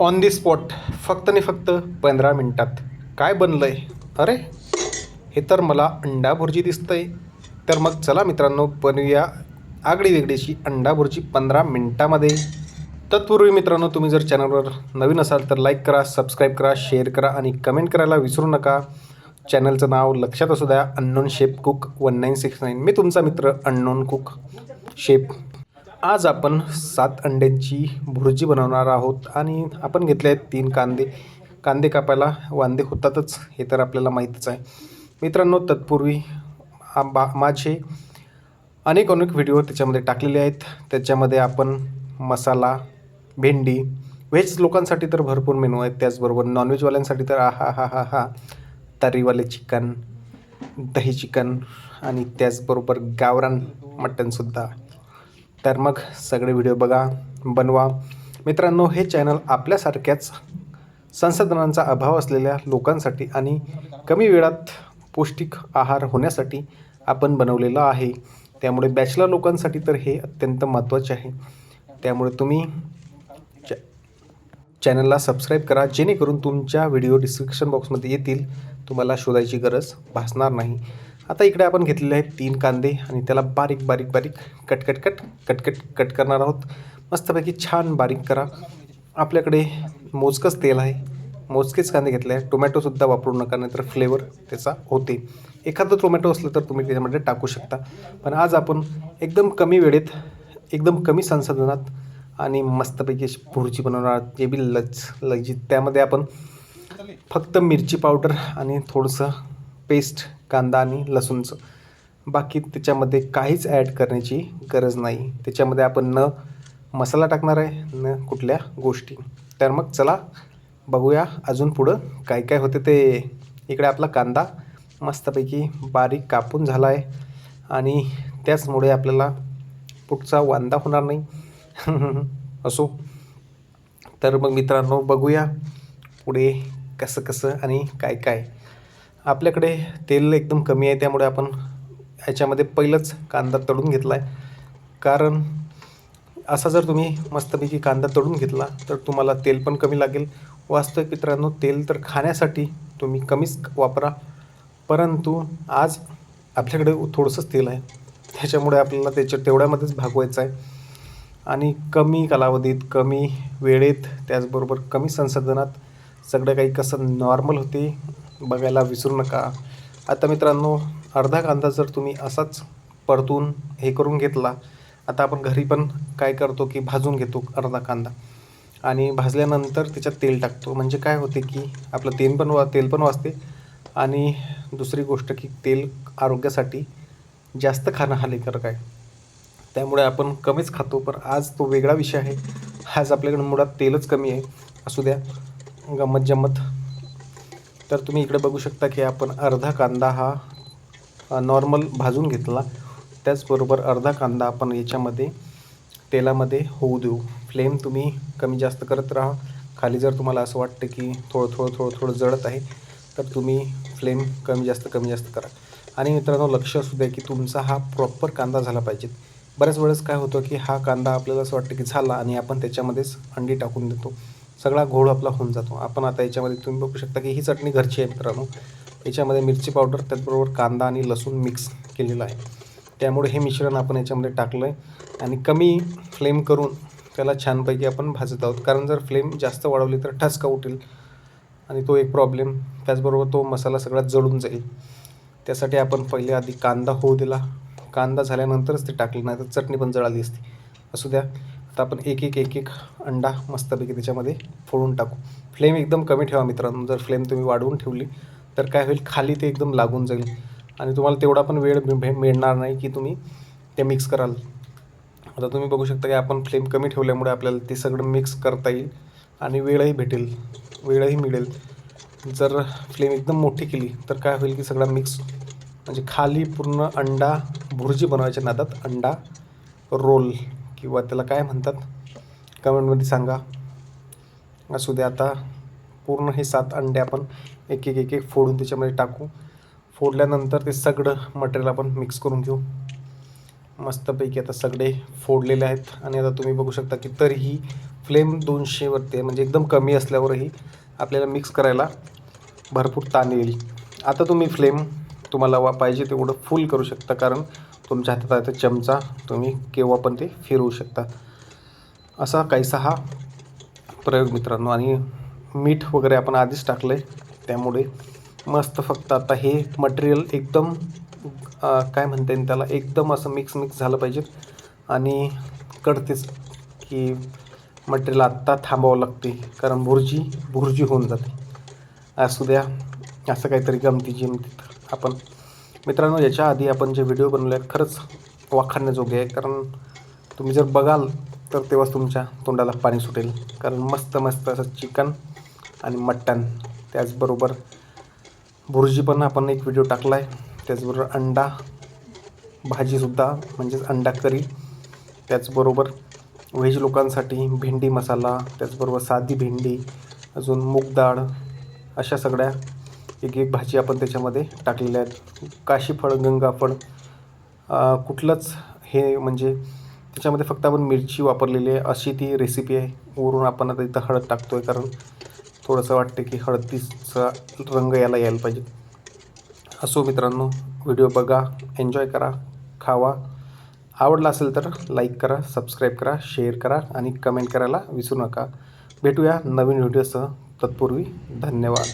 On the spot फक्त आणि फक्त पंधरा मिनटात. काय बनलं आहे अरे हे तर मला अंडा भुर्जी दिसतंय. तर मग चला मित्रांनो बनवूया आगडी वेगळीची अंडा भुर्जी पंधरा मिनटामध्ये. तत्पूर्वी मित्रांनो तुम्ही जर चॅनलवर नवीन असाल तर लाईक करा सबस्क्राईब करा शेअर करा आणि कमेंट करायला विसरू नका. चॅनलचं नाव लक्षात असू द्या unknown chef cook one nine six nine. मी तुमचा मित्र अननोन कुक शेप आज आपण सात अंड्यांची भुर्जी बनवणार आहोत आणि आपण घेतले आहेत तीन कांदे. कांदे कापायला वांदे होतातच हे तर आपल्याला माहीतच आहे. मित्रांनो तत्पूर्वी बा माझे अनेक अनेक व्हिडिओ त्याच्यामध्ये टाकलेले आहेत. त्याच्यामध्ये आपण मसाला भेंडी व्हेज लोकांसाठी तर भरपूर मेनू आहेत. त्याचबरोबर नॉनव्हेजवाल्यांसाठी तर आहा हा हा हा हा तर्रीवाले चिकन दही चिकन आणि त्याचबरोबर गावरान मटनसुद्धा. तर मग सगळे व्हिडिओ बघा बनवा. मित्रांनो हे चॅनल आपल्यासारख्याच संसाधनांचा अभाव असलेल्या लोकांसाठी आणि कमी वेळात पौष्टिक आहार होण्यासाठी आपण बनवलेलं आहे. त्यामुळे बॅचलर लोकांसाठी तर हे अत्यंत महत्त्वाचे आहे. त्यामुळे तुम्ही चॅ चॅनलला सबस्क्राईब करा. जेणेकरून तुमच्या व्हिडिओ डिस्क्रिप्शन बॉक्समध्ये येतील. तुम्हाला शोधायची गरज भासणार नाही. आता इकडे आपण घेतलेले आहेत तीन कांदे आणि त्याला बारीक बारीक बारीक cut cut cut cut cut cut करणार आहोत. मस्तपैकी छान बारीक करा. आपल्याकडे मोजकंच तेल आहे. मोजकेच कांदे घेतले आहे टोमॅटोसुद्धा वापरू नका नाहीतर फ्लेवर त्याचा होते. एखादं टोमॅटो असलं तर तुम्ही त्याच्यामध्ये टाकू शकता. पण आज आपण एकदम कमी वेळेत एकदम कमी संसाधनात आणि मस्तपैकी अशी भुर्जी बनवणार जे बी लज लजी त्यामध्ये आपण फक्त मिरची पावडर आणि थोडंसं पेस्ट कांदा आणि लसूणचं. बाकी त्याच्यामध्ये काहीच ॲड करण्याची गरज नाही. त्याच्यामध्ये आपण न मसाला टाकणार आहे न कुठल्या गोष्टी. तर मग चला बघूया अजून पुढं काय काय होते ते. इकडे आपला कांदा मस्तपैकी बारीक कापून झाला आहे आणि त्याचमुळे आपल्याला पुढचा वांदा होणार नाही. असो. तर मग मित्रांनो बघूया पुढे कसं कसं आणि काय काय. आपल्याकडे तेल एकदम कमी आहे त्यामुळे आपण ह्याच्यामध्ये पहिलंच कांदा तळून घेतला आहे कारण असा जर तुम्ही मस्तपैकी कांदा तळून घेतला तर तुम्हाला तेल पण कमी लागेल. वास्तविक मित्रांनो तेल तर खाण्यासाठी तुम्ही कमीच वापरा. परंतु आज आपल्याकडे थोडंसंच तेल आहे. त्याच्यामुळे आपल्याला त्याच्या तेवढ्यामध्येच भागवायचं आहे. आणि कमी कालावधीत कमी वेळेत त्याचबरोबर कमी संसाधनात सगळं काही कसं नॉर्मल होते बघायला विसरू नका. आता मित्रांनो अर्धा कांदा जर तुम्ही असाच परतून हे करून घेतला आता आपण घरी पण काय करतो की भाजून घेतो अर्धा कांदा. आणि भाजल्यानंतर त्याच्यात तेल टाकतो. म्हणजे काय होते की आपलं तेल पण वा तेल पण वाचते. आणि दुसरी गोष्ट की तेल आरोग्यासाठी जास्त खाणं हानिकारक आहे. त्यामुळे आपण कमीच खातो पण आज तो वेगळा विषय आहे. आज आपल्याकडे मुळात तेलच कमी आहे. असू द्या गंमत जम्मत. तर तुम्ही इकडे बघू शकता की आपण अर्धा कांदा हा नॉर्मल भाजून घेतला. त्याचबरोबर अर्धा कांदा आपण याच्यामध्ये तेलामध्ये होऊ देऊ. फ्लेम तुम्ही कमी जास्त करत राहा. खाली जर तुम्हाला असं वाटतं की थोडं थोडं थोडं थोडं जळत आहे तर तुम्ही फ्लेम कमी जास्त कमी जास्त करा. आणि मित्रांनो लक्ष असू द्या की तुमचा हा प्रॉपर कांदा झाला पाहिजे. बऱ्याच वेळेस काय होतं की हा कांदा आपल्याला असं वाटतं की झाला आणि आपण त्याच्यामध्येच अंडी टाकून देतो. सगळा घोळ आपला होऊन जातो. आपण आता याच्यामध्ये तुम्ही बघू शकता की ही चटणी घरची आहे मित्रांनो. याच्यामध्ये मिरची पावडर त्याचबरोबर कांदा आणि लसूण मिक्स केलेला आहे. त्यामुळे हे मिश्रण आपण याच्यामध्ये टाकलं आहे आणि कमी फ्लेम करून त्याला छानपैकी आपण भाजत आहोत. कारण जर फ्लेम जास्त वाढवली तर ठसका उठेल आणि तो एक प्रॉब्लेम त्याचबरोबर तो मसाला सगळा जळून जाईल. त्यासाठी आपण पहिले आधी कांदा होऊ दिला. कांदा झाल्यानंतरच ते टाकले नाही तर चटणी पण जळाली असती. असू द्या. आता आपण एक एक एक एक अंडा मस्तपैकी त्याच्यामध्ये फोडून टाकू. फ्लेम एकदम कमी ठेवा मित्रांनो. जर फ्लेम तुम्ही वाढवून ठेवली तर काय होईल? खाली ते एकदम लागून जाईल. आणि तुम्हाला तेवढा पण वेळ भे- मिळणार नाही की तुम्ही ते मिक्स कराल. आता तुम्ही बघू शकता की आपण फ्लेम कमी ठेवल्यामुळे आपल्याला ते सगळं मिक्स करता येईल आणि वेळही भेटेल. वेळही मिळेल. जर फ्लेम एकदम मोठी केली तर काय होईल की सगळा मिक्स म्हणजे खाली पूर्ण अंडा भुर्जी बनवायच्या नादात अंडा रोल किंवा त्याला काय म्हणतात? कमेंटमध्ये सांगा. असू दे आता पूर्ण हे सात अंडे आपण एक एक एक एक फोडून त्याच्यामध्ये टाकू. फोडल्यानंतर ते सगळं मटेरियल आपण मिक्स करून घेऊ. मस्तपैकी आता सगळे फोडलेले आहेत. आणि आता तुम्ही बघू शकता की तरीही फ्लेम दोनशेवरती आहे. म्हणजे एकदम कमी असल्यावरही आपल्याला मिक्स करायला भरपूर ताण येईल. आता तुम्ही फ्लेम तुम्हाला वा पाहिजे तेवढं फुल करू शकता कारण तुमच्या हातात आहे तर चमचा तुम्ही केव्हा पण ते फिरवू शकता. असा काहीसा हा प्रयोग मित्रांनो आणि मीठ वगैरे आपण आधीच टाकलं आहे त्यामुळे मस्त फक्त आता हे मटेरियल एकदम काय म्हणता येईल त्याला एकदम असं मिक्स मिक्स झालं पाहिजे. आणि कळतेच की मटेरियल आत्ता थांबावं लागते कारण भुर्जी भुर्जी होऊन जाते. असू द्या असं काहीतरी गमती जिमतीत आपण. मित्रांनो याच्या आधी आपण जे व्हिडिओ बनवले आहेत खरंच वाखाणण्याजोगे आहे. कारण तुम्ही जर बघाल तर तेव्हाच तुमच्या तोंडाला पाणी सुटेल. कारण मस्त मस्त असं चिकन आणि मटण त्याचबरोबर भुर्जी पण आपण एक व्हिडिओ टाकला आहे त्याचबरोबर अंडा भाजीसुद्धा म्हणजेच अंडा करी. त्याचबरोबर व्हेज लोकांसाठी भेंडी मसाला त्याचबरोबर साधी भेंडी अजून मूग डाळ अशा सगळ्या एक एक भाजी आपण त्याच्यामध्ये टाकलेल्या आहेत. काशीफळ गंगाफळ कुठलंच हे म्हणजे त्याच्यामध्ये फक्त आपण मिरची वापरलेली आहे. अशी ती रेसिपी आहे. वरून आपण आता इथं हळद टाकतो आहे कारण थोडंसं वाटतं की हळदीचा रंग याला यायला पाहिजे. असो मित्रांनो व्हिडिओ बघा एन्जॉय करा खावा. आवडला असेल तर लाईक करा सबस्क्राईब करा शेअर करा आणि कमेंट करायला विसरू नका. भेटूया नवीन व्हिडिओसह. तत्पूर्वी धन्यवाद.